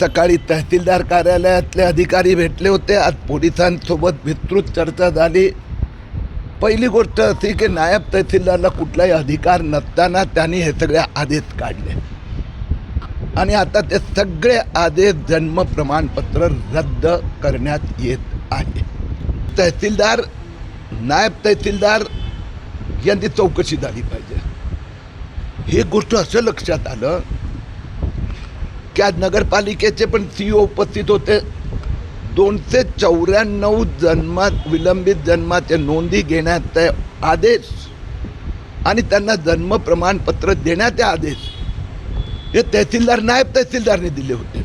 सकाळी तहसीलदार कार्यालयातले अधिकारी भेटले होते. आज पोलिसांसोबत विस्तृत चर्चा झाली. पहिली गोष्ट अशी की नायब तहसीलदारला कुठलाही अधिकार नसताना त्यांनी हे सगळे आदेश काढले. आणि आता ते सगळे आदेश जन्म प्रमाणपत्र रद्द करण्यात येत आहे. तहसीलदार नायब तहसीलदार यांची चौकशी झाली पाहिजे. ही गोष्ट असं लक्षात आलं की आज नगरपालिकेचे पण सी ओ उपस्थित होते. दोनशे चौऱ्याण्णव जन्मात विलंबित जन्माचे नोंदी घेण्याचे आदेश आणि त्यांना जन्म प्रमाणपत्र देण्याचे आदेश. हे तहसीलदार नायब तहसीलदारने दिले होते.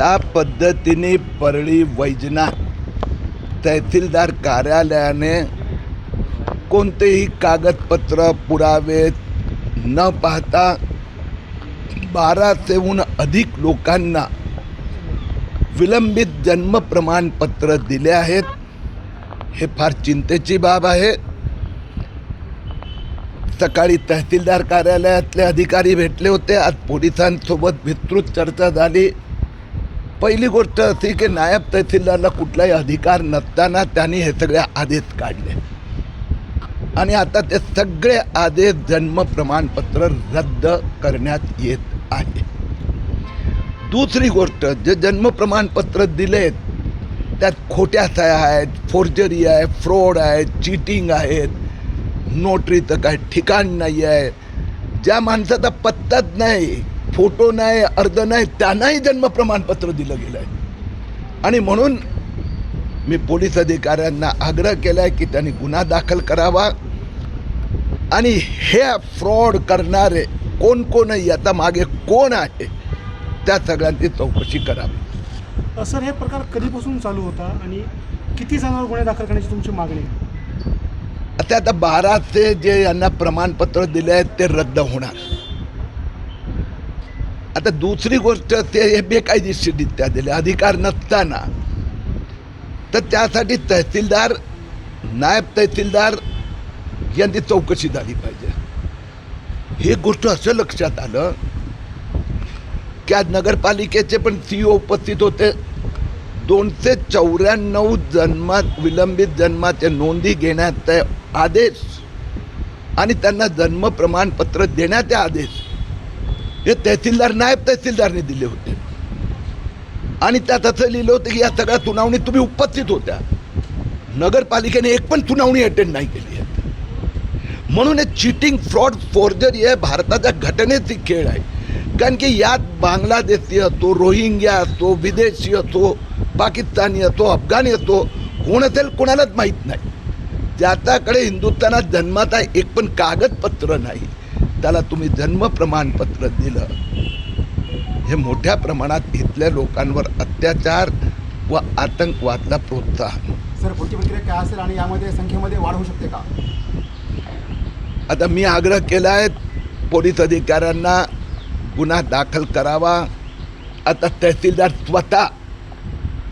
त्या पद्धतीने परळी वैजनाथ तहसीलदार कार्यालयाने कोणतेही कागदपत्र पुरावे न पाहता बाराशेहून अधिक लोकांना विलंबित जन्म प्रमाणपत्र दिले आहेत हे फार चिंतेची बाब आहे. सकाळी तहसीलदार कार्यालयातले अधिकारी भेटले होते. आज पोलिसांसोबत विस्तृत चर्चा झाली. पहिली गोष्ट अशी की नायब तहसीलदारला कुठलाही अधिकार नसताना त्यांनी हे सगळे आदेश काढले. आणि आता ते सगळे आदेश जन्म प्रमाणपत्र रद्द करण्यात येत आहे. दुसरी गोष्ट जे जन्म प्रमाणपत्र दिलेत त्यात खोट्या सह्या आहेत फोर्जरी आहे फ्रॉड आहे चीटिंग आहेत नोटरीचं काय ठिकाण नाही आहे ज्या माणसाचा पत्ताच नाही फोटो नाही अर्ज नाही त्यांनाही जन्म प्रमाणपत्र दिलं गेलं आहे आणि म्हणून मी पोलीस अधिकाऱ्यांना आग्रह केला आहे की त्यांनी गुन्हा दाखल करावा. आणि हे फ्रॉड करणारे कोण कोण आहे याचा मागे कोण आहे त्या सगळ्यांची चौकशी करावी. सर हे प्रकार कधीपासून चालू होता आणि किती जणांवर गुन्हे दाखल करण्याची तुमची मागणी आहे? आता आता बाराचे जे यांना प्रमाणपत्र दिले आहेत ते रद्द होणार. आता दुसरी गोष्ट ते हे बेकायदेशीररित्या दिले. अधिकार नसताना. तर त्यासाठी तहसीलदार नायब तहसीलदार यांची चौकशी झाली पाहिजे. हे गोष्ट असं लक्षात आलं की आज नगरपालिकेचे पण सी ओ उपस्थित होते. दोनशे चौऱ्याण्णव जन्मात विलंबित जन्माचे नोंदी घेण्याचे आदेश आणि त्यांना जन्म प्रमाणपत्र देण्याचे आदेश. हे तहसीलदार नायब तहसीलदारने दिले होते. आणि त्यात असं लिहिलं होतं की या सगळ्या सुनावणीत तुम्ही उपस्थित होत्या. नगरपालिकेने एक पण सुनावणी अटेंड नाही केली आहे. म्हणून हे चिटिंग फ्रॉड फोर्जरी हे भारताच्या घटनेची खेळ आहे. कारण की यात बांगलादेशी असो रोहिंग्या असो विदेशी असो पाकिस्तानी असो अफगाणी असो कोण असेल कोणालाच माहीत नाही. ज्याच्याकडे हिंदुस्थानात जन्माचा एक पण कागदपत्र नाही. त्याला तुम्ही जन्म प्रमाणपत्र दिलं. हे मोठ्या प्रमाणात इथल्या लोकांवर अत्याचार व आतंकवादला प्रोत्साहन. सर पुढची प्रक्रिया काय असेल आणि यामध्ये संख्येमध्ये वाढ होऊ शकते का? आता मी आग्रह केला आहे पोलीस अधिकाऱ्यांना गुन्हा दाखल करावा. आता तहसीलदार स्वतः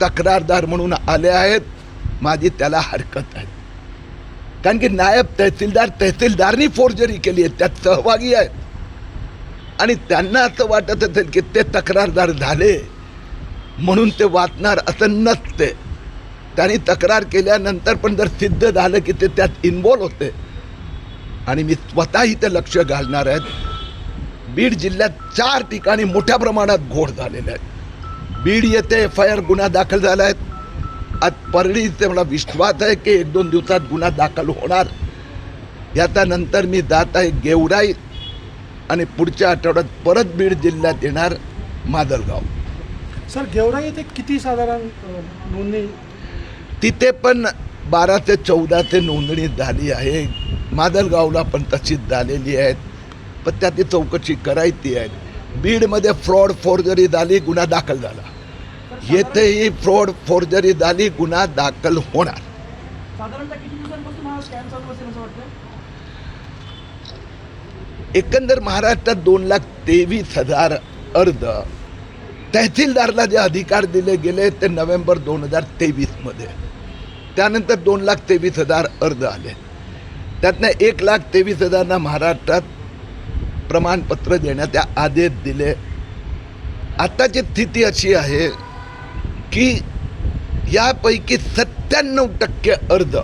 तक्रारदार म्हणून आले आहेत. माझी त्याला हरकत आहे. कारण की नायब तहसीलदार तहसीलदारनी फोर्जरी केली आहे त्यात सहभागी आहेत. आणि त्यांना असं वाटत असेल की ते तक्रारदार झाले म्हणून ते वाचणार असं नसते. त्यांनी तक्रार केल्यानंतर पण जर सिद्ध झालं की ते त्यात इन्वॉल्व होते. आणि मी स्वतःही ते लक्ष घालणार आहेत. बीड जिल्ह्यात चार ठिकाणी मोठ्या प्रमाणात घोड झालेले आहेत बीड येथे एफ आय आर गुन्हा दाखल झाला आहे. आज परळी मला विश्वास आहे की एक दोन दिवसात गुन्हा दाखल होणार. याचा नंतर मी जात आहे गेवराई आणि पुढच्या आठवड्यात परत बीड जिल्ह्यात येणार माजलगाव सर गेवरा येथे किती साधारण नोंदणी? तिथे पण बारा ते चौदा ते नोंदणी झाली आहे. मादलगावला पण तशीच झालेली आहेत. पण त्याची चौकशी करायची आहे. बीडमध्ये फ्रॉड फोर्जरी झाली गुन्हा दाखल झाला. येथेही फ्रॉड फोर्जरी झाली गुन्हा दाखल होणार. एकंदर महाराष्ट्रात दोन लाख तेवीस हजार अर्ज. तहसीलदारला जे अधिकार दिले गेले ते नोव्हेंबर दोन हजार तेवीसमध्ये त्यानंतर दोन लाख तेवीस हजार अर्ज आले. त्यातनं एक लाख तेवीस हजारांना महाराष्ट्रात प्रमाणपत्र देण्याचे आदेश दिले. आताची स्थिती अशी आहे की यापैकी सत्त्याण्णव टक्के अर्ज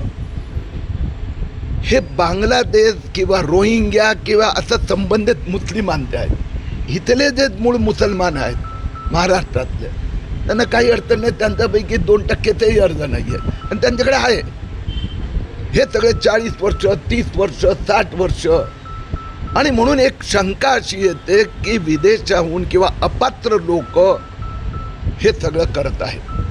हे बांगलादेश किंवा रोहिंग्या किंवा असं संबंधित मुस्लिमांचे आहेत. इथले जे मूळ मुसलमान आहेत महाराष्ट्रातले त्यांना काही अडचण नाही त्यांच्यापैकी दोन टक्केचाही अर्ज नाही आहे आणि त्यांच्याकडे आहे. हे सगळे चाळीस वर्ष तीस वर्ष साठ वर्ष. आणि म्हणून एक शंका अशी येते की विदेशाहून किंवा अपात्र लोक हे सगळं करत आहेत